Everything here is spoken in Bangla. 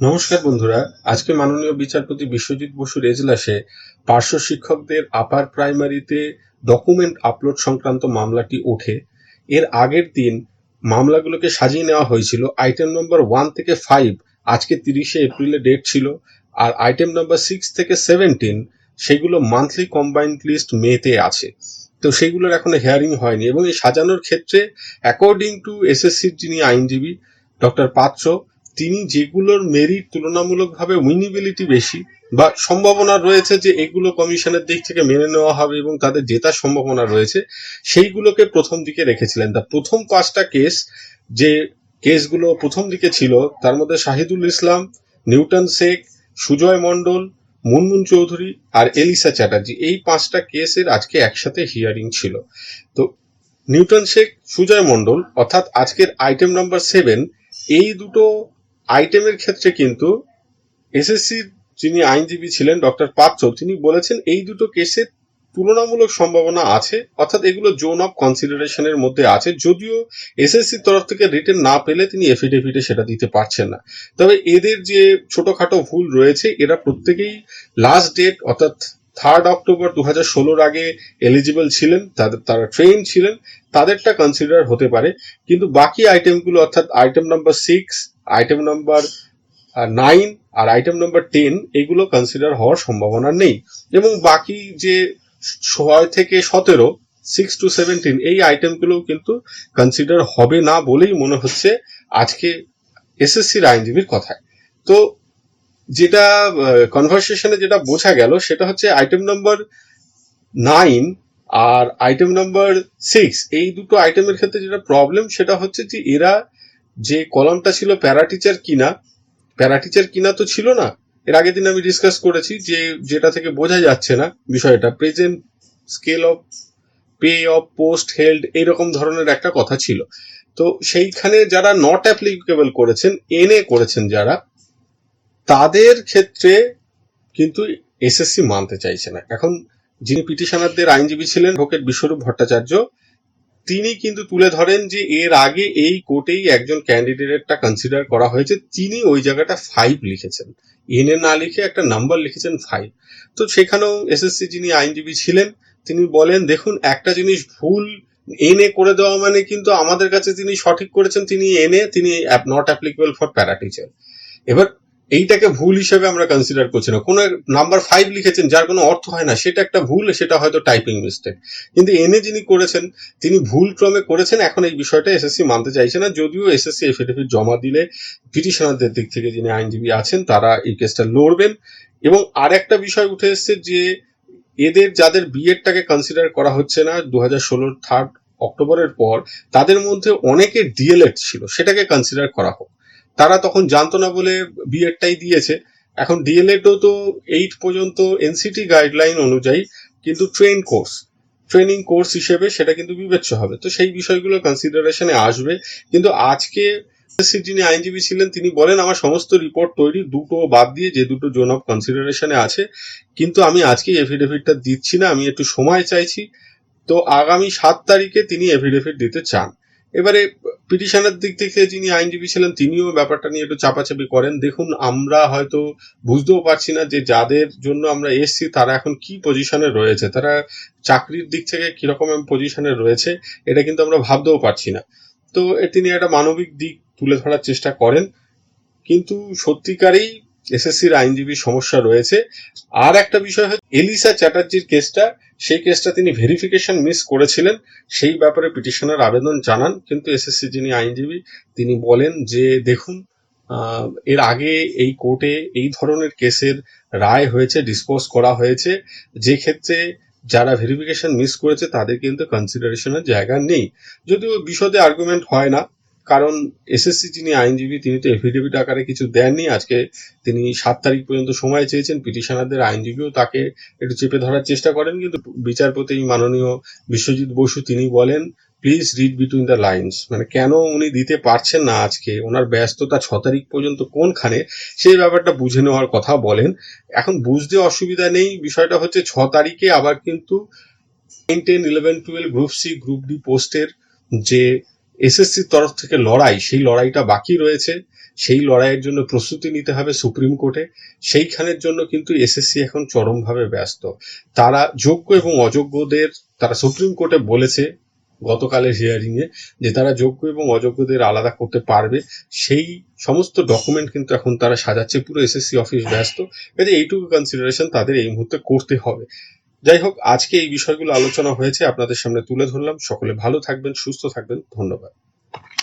নমস্কার বন্ধুরা। আজকে মাননীয় বিচারপতি বিশ্বজিৎ বসুর এজলাসে পার্শ্ব শিক্ষকদের আপার প্রাইমারিতে ডকুমেন্ট আপলোড সংক্রান্ত মামলাটি ওঠে। এর আগের দিন মামলাগুলোকে সাজিয়ে নেওয়া হয়েছিল। আইটেম নম্বর ওয়ান থেকে ফাইভ, আজকে তিরিশে এপ্রিলে ডেট ছিল। আর আইটেম নম্বর সিক্স থেকে সেভেন্টিন, সেগুলো মান্থলি কম্বাইন্ড লিস্ট মেতে আছে। তো সেগুলোর এখনও হেয়ারিং হয়নি এবং এই সাজানোর ক্ষেত্রে অ্যাকর্ডিং টু এসএসসির যিনি আইনজীবী, ডক্টর পাত্র তিনি যেগুলোর মেরিট তুলনামূলকভাবে উইনিবিলিটি বেশি বা সম্ভাবনা রয়েছে যে এগুলো কমিশনের দিক থেকে মেনে নেওয়া হবে এবং তাদের জেতার সম্ভাবনা রয়েছে, সেইগুলোকে প্রথম দিকে রেখেছিলেন। তা প্রথম পাঁচটা কেস যে কেসগুলো প্রথম দিকে ছিল, তার মধ্যে শাহিদুল ইসলাম, নিউটন শেখ, সুজয় মণ্ডল, মুনমুন চৌধুরী আর এলিসা চ্যাটার্জি। এই পাঁচটা কেসের আজকে একসাথে হিয়ারিং ছিল। তো নিউটন শেখ, সুজয় মণ্ডল, অর্থাৎ আজকের আইটেম নাম্বার সেভেন এই দুটো আইটেমের ক্ষেত্রে কিন্তু এসএসসির যিনি আইনজীবী ছিলেন, ডক্টর পাত্র তিনি বলেছেন এই দুটো কেসের তুলনামূলক সম্ভাবনা আছে, অর্থাৎ এগুলো জোন অফ কনসিডারেশনের মধ্যে আছে, যদিও এসএসসির তরফ থেকে রিটেন না পেলে তিনি এফিডেভিটে সেটা দিতে পারছেন না। তবে এদের যে ছোটখাটো ভুল রয়েছে, এরা প্রত্যেকেই লাস্ট ডেট অর্থাৎ থার্ড অক্টোবর দু হাজার ষোলোর আগে এলিজিবল ছিলেন, তাদের, তারা ট্রেন ছিলেন, তাদেরটা কনসিডার হতে পারে, কিন্তু বাকি আইটেমগুলো অর্থাৎ item number six item number nine আর আইটেম নাম্বার টেন এগুলো কনসিডার হওয়ার সম্ভাবনা নেই। এবং বাকি যে ছয় থেকে সতেরো সিক্স টু সেভেন্টিন এই আইটেমগুলো কিন্তু কনসিডার হবে না বলেই মনে হচ্ছে আজকে এসএসসির আইনজীবীর কথায়। তো যেটা কনভারসেশনে যেটা বোঝা গেল সেটা হচ্ছে আইটেম নাম্বার নাইন আর আইটেম নাম্বার সিক্স এই দুটো আইটেমের ক্ষেত্রে যেটা প্রবলেম সেটা হচ্ছে যে এরা যে কলামটা ছিল প্যারা টিচার কিনা প্যারা টিচার কিনা তো ছিল না। এর আগের দিন আমি ডিসকাস করেছি যে যেটা থেকে বোঝা যাচ্ছে না বিষয়টা present scale of pay of post held এইরকম ধরনের একটা কথা ছিল। তো সেইখানে যারা নট অ্যাপ্লিকেবল করেছেন এনএ করেছেন যারা, তাদের ক্ষেত্রে কিন্তু এসএসসি মানতে চাইছে না। এখন যিনি পিটিশনারদের আইনজীবী ছিলেন ভোকেট বিশ্বরূপ ভট্টাচার্য তিনি কিন্তু তুলে ধরেন যে এর আগে এই কোর্টেই একজন ক্যান্ডিডেটটা কনসিডার করা হয়েছে। তিনি ওই জায়গাটা ফাইভ লিখেছেন। এনে না লিখে একটা নাম্বার লিখেছেন ফাইভ তো সেখানেও এসএসসি যিনি আইনজীবী ছিলেন, তিনি বলেন, দেখুন, একটা জিনিস ভুল, এনে করে দেওয়া মানে কিন্তু আমাদের কাছে তিনি সঠিক করেছেন, তিনি এনে, তিনি not applicable for para teacher এবার এইটাকে ভুল হিসেবে আমরা কনসিডার করছি না। কোনো নাম্বার ফাইভ লিখেছেন, যার কোনো অর্থ হয় না, সেটা একটা ভুল, সেটা হয়তো টাইপিং মিস্টেক কিন্তু এনে যিনি করেছেন, তিনি ভুল ক্রমে করেছেন, এখন এই বিষয়টা এসএসসি মানতে চাইছে না, যদিও এসএসসি এফিডেভিট জমা দিলে পিটিশনারদের দিক থেকে যিনি আইনজীবী আছেন, তারা এই কেসটা লড়বেন। এবং আর একটা বিষয় উঠে এসছে যে, এদের যাদের বিএডটাকে কনসিডার করা হচ্ছে না দু হাজার ষোলোর থার্ড অক্টোবরের পর, তাদের মধ্যে অনেকের ডিএলএড ছিল, সেটাকে কনসিডার করা হোক। তারা তখন জানতো না বলে বিএডটাই দিয়েছে। এখন ডিএলএডও তো এইট পর্যন্ত এনসিটি গাইডলাইন অনুযায়ী কিন্তু ট্রেন কোর্স ট্রেনিং কোর্স হিসেবে সেটা কিন্তু বিবেচ্য হবে। তো সেই বিষয়গুলো কনসিডারেশনে আসবে। কিন্তু আজকে যিনি আইনজীবী ছিলেন, তিনি বলেন, আমার সমস্ত রিপোর্ট তৈরি, দুটো বাদ দিয়ে যে দুটো জোন অফ কনসিডারেশনে আছে। কিন্তু আমি আজকে এফিডেভিটটা দিচ্ছি না, আমি একটু সময় চাইছি। তো আগামী সাত তারিখে তিনি এফিডেভিট দিতে চান। এবারে পিটিশনের দিক থেকে যিনি আইনজীবী ছিলেন, তিনিও ব্যাপারটা নিয়ে একটু চাপাচাপি করেন। দেখুন, আমরা হয়তো বুঝতেও পারছি না যে যাদের জন্য আমরা এসছি, তারা এখন কি পজিশনে রয়েছে? তারা চাকরির দিক থেকে কীরকম পজিশনে রয়েছে, এটা কিন্তু আমরা ভাবতেও পারছি না। তো তিনি একটা মানবিক দিক তুলে ধরার চেষ্টা করেন। কিন্তু সত্যিকারেই এসএসসির আইনজীবীর সমস্যা রয়েছে। আর একটা বিষয় হচ্ছে, এলিসা চ্যাটার্জির কেসটা, সেই কেসটা তিনি ভেরিফিকেশন মিস করেছিলেন। সেই ব্যাপারে পিটিশনের আবেদন জানান, কিন্তু এসএসসি যিনি আইনজীবী, তিনি বলেন যে, দেখুন এর আগে এই কোর্টে এই ধরনের কেসের রায় হয়েছে, ডিসপোজ করা হয়েছে। যে ক্ষেত্রে যারা ভেরিফিকেশন মিস করেছে, তাদের কিন্তু কনসিডারেশনের জায়গা নেই। যদিও বিশদে আর্গুমেন্ট হয় না কারণ এসএসসি যিনি আইনজীবী, তিনি তো এফিডেভিট আকারে কিছু দেননি। আজকে তিনি সাত তারিখ পর্যন্ত সময় চেয়েছেন। পিটিশনারদের আইনজীবীও তাকে একটু চেপে ধরার চেষ্টা করেন। কিন্তু বিচারপতি মাননীয় বিশ্বজিৎ বসু তিনি বলেন please read between the lines মানে কেন উনি দিতে পারছেন না আজকে? ওনার ব্যস্ততা ছ তারিখ পর্যন্ত কোনখানে? সেই ব্যাপারটা বুঝে নেওয়ার কথা বলেন। এখন বুঝতে অসুবিধা নেই। বিষয়টা হচ্ছে ছ তারিখে আবার কিন্তু nine ten eleven twelve group C group D পোস্টের যে এসএসসির তরফ থেকে লড়াই, সেই লড়াইটা বাকি রয়েছে। সেই লড়াইয়ের জন্য প্রস্তুতি নিতে হবে সুপ্রিম কোর্টে। সেইখানের জন্য কিন্তু এসএসসি এখন চরমভাবে ব্যস্ত। তারা যোগ্য এবং অযোগ্যদের, তারা সুপ্রিম কোর্টে বলেছে গতকালের হিয়ারিং এ যে তারা যোগ্য এবং অযোগ্যদের আলাদা করতে পারবে। সেই সমস্ত ডকুমেন্ট কিন্তু এখন তারা সাজাচ্ছে। পুরো এসএসসি অফিস ব্যস্ত। কাজে এইটুকু কনসিডারেশন তাদের এই মুহূর্তে করতে হবে। যাই হোক, আজকে এই বিষয়গুলো আলোচনা হয়েছে আপনাদের সামনে তুলে ধরলাম। সকলে ভালো থাকবেন, সুস্থ থাকবেন। ধন্যবাদ।